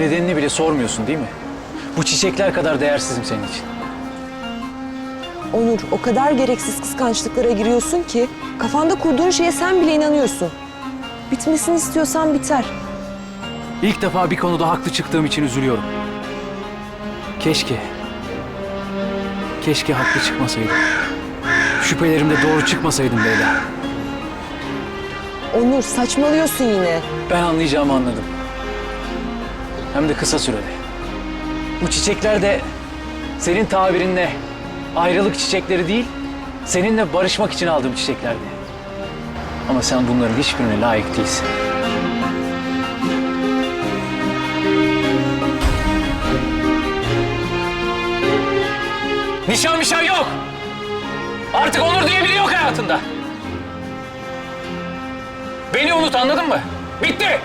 Nedenini bile sormuyorsun değil mi? Bu çiçekler kadar değersizim senin için. Onur o kadar gereksiz kıskançlıklara giriyorsun ki kafanda kurduğun şeye sen bile inanıyorsun. Bitmesini istiyorsan biter. İlk defa bir konuda haklı çıktığım için üzülüyorum. Keşke. Keşke haklı çıkmasaydım. Şüphelerimde doğru çıkmasaydım Leyla. Onur saçmalıyorsun yine. Ben anlayacağımı anladım. Hem de kısa sürede. Bu çiçekler de senin tabirinle ayrılık çiçekleri değil, seninle barışmak için aldığım çiçeklerdi. Ama sen bunların hiçbirine layık değilsin. Nişan mişan yok. Artık Onur diye biri yok hayatında. Beni unut anladın mı? Bitti.